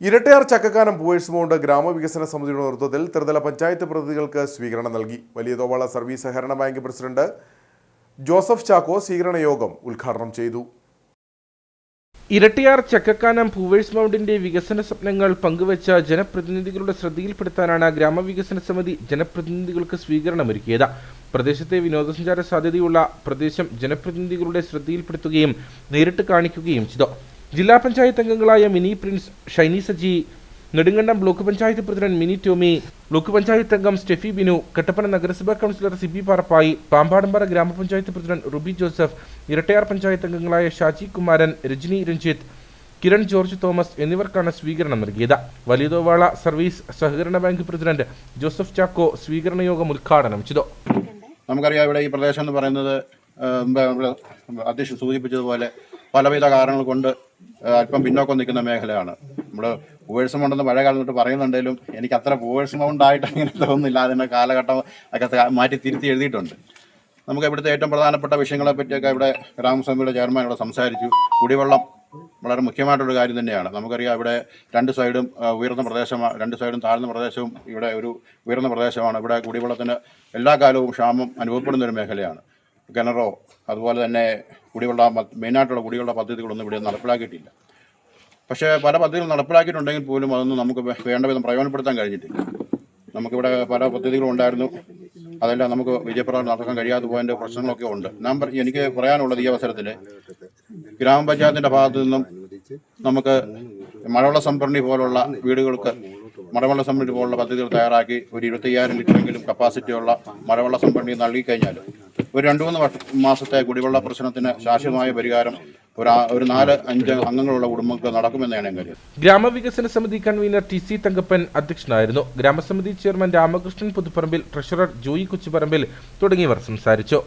Irattayar ചക്കക്കാനം Poor's mount ഗ്രാമവികസന സമിതിയുടെ നേതൃത്വത്തിൽ ത്രിതല പഞ്ചായത്ത് പ്രതിനിധികൾക്ക് സ്വീകരണം നൽകി. വലിയ തോവാള സർവീസ് സഹകരണ ബാങ്ക് പ്രസിഡന്റ് ജോസഫ് ചാക്കോ സ്വീകരണ യോഗം ഉദ്ഘാടനം ചെയ്തു. ഇരട്ടിയാർ ചക്കക്കാനം പൂവേഴ്സ് മൗണ്ടിന്റെ വികസന സ്വപ്നങ്ങൾ പങ്കുവച്ച ജനപ്രതിനിധികളുടെ ശ്രദ്ധയിൽപ്പെടുത്താനാണ് ഗ്രാമവികസന സമിതി ജനപ്രതിനിധികൾക്ക് സ്വീകരണമൊരുക്കിയത്. പ്രദേശത്തെ വിനോദസഞ്ചാര സാധ്യതയുള്ള പ്രദേശം ജനപ്രതിനിധികളുടെ ശ്രദ്ധയിൽപ്പെടുത്തുകയും നേരിട്ട് കാണിക്കുകയും ചെയ്തു. ജില്ലാ പഞ്ചായത്ത് അംഗങ്ങളായ Mini Prince Shiny Saji Nedumkandam block panchayat president Mini Tomy block panchayat അംഗം സ്റ്റെഫി ബിനു കട്ടപ്പന നഗരസഭാ കൗൺസിലർ സിബി പാറപ്പായി പാമ്പാടമ്പാറ ഗ്രാമപഞ്ചായത്ത് president Ruby Joseph Erattayar panchayat അംഗങ്ങളായ ഷാജി കുമാരൻ രജനി രഞ്ജിത്ത് കിരൺ ജോർജ് തോമസ് എന്നിവർക്കാണ് സ്വീകരണം നൽകിയത്. വലിയതോവാള സർവീസ് സഹകരണ ബാങ്ക് പ്രസിഡന്റ് ജോസഫ് ചാക്കോ സ്വീകരണ യോഗം ഉദ്ഘാടനം ചെയ്തു. നമുക്കറിയാം ഇവിടെ ഈ പ്രദേശം എന്ന് പറയുന്നത് അധ്യക്ഷൻ സൂചിപ്പിച്ചതുപോലെ പലവിധ കാരണങ്ങൾ കൊണ്ട് അല്പം പിന്നോക്കം നിൽക്കുന്ന മേഖലയാണ്. നമ്മൾ പൂവേഴ്സം ഉണ്ടെന്ന് പഴയ കാലം തൊട്ട് പറയുന്നുണ്ടെങ്കിലും എനിക്ക് അത്ര പൂവേഴ്സം ഉണ്ടായിട്ട് അങ്ങനെ തോന്നുന്നില്ല. അതിന്റെ കാലഘട്ടം ഒക്കെ മാറ്റി തിരുത്തി എഴുതിയിട്ടുണ്ട്. നമുക്ക് ഇവിടുത്തെ ഏറ്റവും പ്രധാനപ്പെട്ട വിഷയങ്ങളെ പറ്റിയൊക്കെ ഇവിടെ ഗ്രാമസഭയുടെ ചെയർമാൻ ഇവിടെ സംസാരിച്ചു. കുടിവെള്ളം വളരെ മുഖ്യമായിട്ടൊരു കാര്യം തന്നെയാണ്. നമുക്കറിയാം ഇവിടെ രണ്ട് സൈഡും ഉയർന്ന പ്രദേശമാണ് രണ്ട് സൈഡും താഴ്ന്ന പ്രദേശവും ഇവിടെ ഒരു ഉയർന്ന പ്രദേശമാണ്. ഇവിടെ കുടിവെള്ളത്തിന് എല്ലാ കാലവും ക്ഷാമം അനുഭവപ്പെടുന്ന ഒരു മേഖലയാണ്. കിണറോ അതുപോലെ തന്നെ കുടിവെള്ള മെയിനായിട്ടുള്ള കുടിവെള്ള പദ്ധതികളൊന്നും ഇവിടെ നടപ്പിലാക്കിയിട്ടില്ല. പക്ഷേ പല പദ്ധതികൾ നടപ്പിലാക്കിയിട്ടുണ്ടെങ്കിൽ പോലും അതൊന്നും നമുക്ക് വേണ്ട വിധം പ്രയോജനപ്പെടുത്താൻ കഴിഞ്ഞിട്ടില്ല. നമുക്കിവിടെ പല പദ്ധതികളും ഉണ്ടായിരുന്നു. അതെല്ലാം നമുക്ക് വിജയപ്രദം നടക്കാൻ കഴിയാതെ പോയതിന്റെ പ്രശ്നങ്ങളൊക്കെ ഉണ്ട്. ഞാൻ എനിക്ക് പറയാനുള്ളത് ഈ അവസരത്തിൽ ഗ്രാമപഞ്ചായത്തിന്റെ ഭാഗത്തു നിന്നും നമുക്ക് മഴവെള്ള സംഭരണി പോലുള്ള വീടുകൾക്ക് മഴവെള്ള സംഭരണി പോലുള്ള പദ്ധതികൾ തയ്യാറാക്കി ഒരു ഇരുപത്തയ്യായിരം ലിറ്ററെങ്കിലും കപ്പാസിറ്റിയുള്ള മഴവെള്ള സംഭരണി നൽകി കഴിഞ്ഞാൽ ഒരു രണ്ട് മൂന്ന് മാസത്തെ കുടിവെള്ള പ്രശ്നത്തിന് ശാശ്വതമായ പരിഹാരം ഒരു ഒരു നാല് അഞ്ച് അംഗങ്ങളുള്ള കുടുംബങ്ങൾക്ക് നടക്കുമെന്നാണ് ഞാൻ ഗ്രാമവികസന സമിതി കൺവീനർ ടി സി തങ്കപ്പൻ അധ്യക്ഷനായിരുന്നു. ഗ്രാമസമിതി ചെയർമാൻ രാമകൃഷ്ണൻ പുതുപ്പറമ്പിൽ ട്രഷറർ ജോയി കൊച്ചുപറമ്പിൽ തുടങ്ങിയവർ സംസാരിച്ചു.